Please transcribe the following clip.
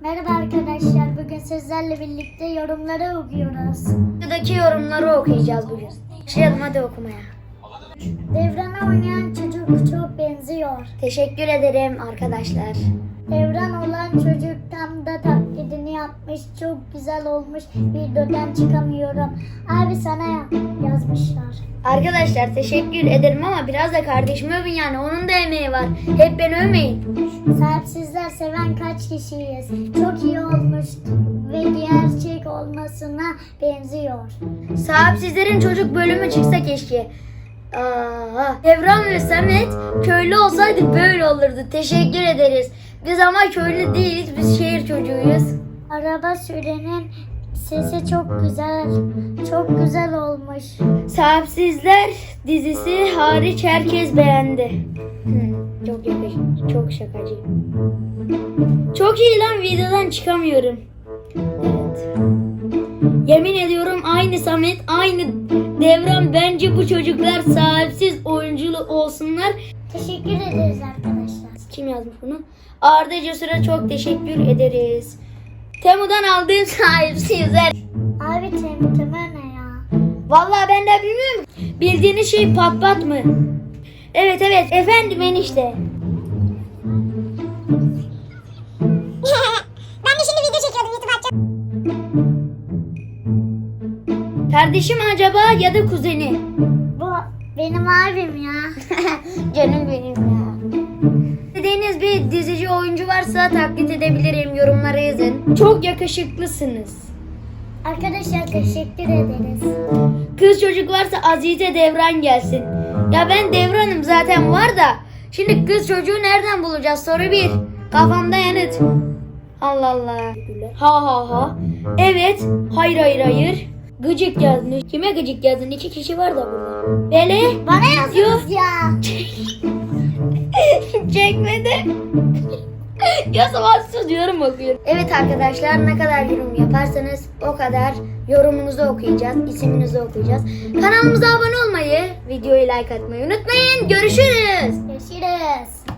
Merhaba arkadaşlar. Bugün sizlerle birlikte yorumları okuyoruz. Buradaki yorumları okuyacağız bugün. Başlayalım hadi okumaya. Devran'a oynayan çocuk çok benziyor. Teşekkür ederim arkadaşlar. Devran olan çocuk tam da taklidini yapmış. Çok güzel olmuş. Videodan çıkamıyorum. Abi sana ya- yazmışlar. Arkadaşlar teşekkür ederim ama biraz da kardeşimi övün yani onun da emeği var. Hep beni övmeyin. Sahipsizler seven kaç kişiyiz? Çok iyi olmuş ve gerçek olmasına benziyor. Sahipsizlerin çocuk bölümü çıksa keşke. Aa, Devran ve Samet köylü olsaydı böyle olurdu. Teşekkür ederiz. Biz ama köylü değiliz. Biz şehir çocuğuyuz. Araba sürenin sesi çok güzel. Çok güzel olmuş. Sahipsizler dizisi hariç herkes beğendi. Çok yakışıklı, çok şakacı. Çok iyi lan videodan çıkamıyorum. Evet. Yemin ediyorum aynı Samet, aynı Devran. Bence bu çocuklar sahipsiz oyunculu olsunlar. Teşekkür ederiz arkadaşlar. Kim yazmış bunu? Arda Cesur'a çok teşekkür ederiz. Temu'dan aldığım sahipsizler. Abi temteme ne ya? Vallahi ben de bilmiyorum. Bildiğiniz şey pat pat mı? Evet evet efendim enişte. ben de şimdi video çekiyordum YouTube açacağım. Kardeşim acaba ya da kuzeni? Benim abim ya. Canım benim ya. Dediğiniz bir dizici oyuncu varsa taklit edebilirim. Yorumlara yazın. Çok yakışıklısınız. Arkadaşlar teşekkür ederiz. Kız çocuk varsa Azize Devran gelsin. Ya ben Devran'ım zaten var da. Şimdi kız çocuğu nereden bulacağız? Soru bir. Kafamda yanıt. Allah Allah. Ha ha ha. Evet. Hayır hayır hayır. Gıcık yazmış. Kime gıcık yazdın? İki kişi var da burada. Bele. Bana yazdınız ya. Çekmedi. ya sabahsız yorum okuyorum. Evet arkadaşlar ne kadar yorum yaparsanız o kadar yorumunuzu okuyacağız, isminizi okuyacağız. Kanalımıza abone olmayı, videoyu like atmayı unutmayın. Görüşürüz. Görüşürüz.